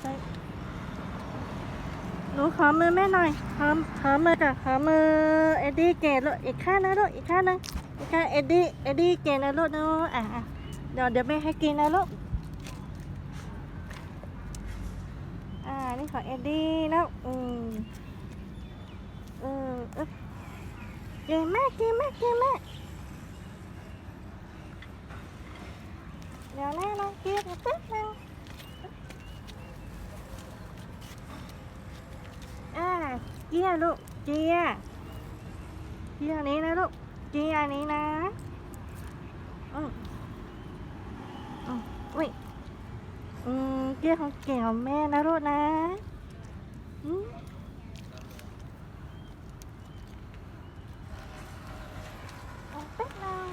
ใส่หนูขอมือแม่หน่อยขอขอมือกับขอมือเอ็ดดี้เกตลูกอีกข้างนะลูกอีกข้างนึงอีกข้างเอ็ดดี้เอ็ดดี้เกตนะลูกเนาะอะเดี๋ยวเดี๋ยวแม่ให้กินนะลูกอ่านี่ของเอ็ดดี้แล้วอืมเออเอ๊ะเก่งมากเก่งมากเก่งมากเดี๋ยวแม่ลองกินแป๊บนึง อ่า เกียร์ลูก เกียร์เกียร์นี้นะลูก เกียร์นี้นะอืมอืมอุ้ยอืมเกียร์ของเก่งของแม่นะลูกนะอืมเอาแป๊บนึง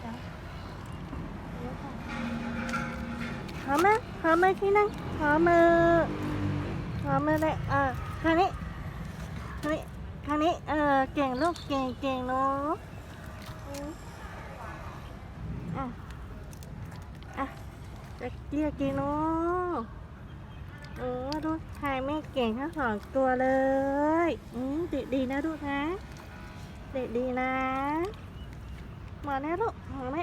เดี๋ยวเดี๋ยวก่อน ขอมือขอมือที่นั่งขอมือขอมือเลยออข้างนี้ข้างนี้ข้างนี้เออเก่งลูกเก่งเก่งเนาะอะอะจะเกียกินเนาะโอ้ดูถ่ายแม่เก่งทั้งสองตัวเลยอืมเด็กดีนะลูกนะเด็กดีนะมดแล้วลูกหมดไหม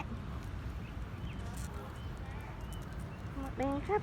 เป็นครับ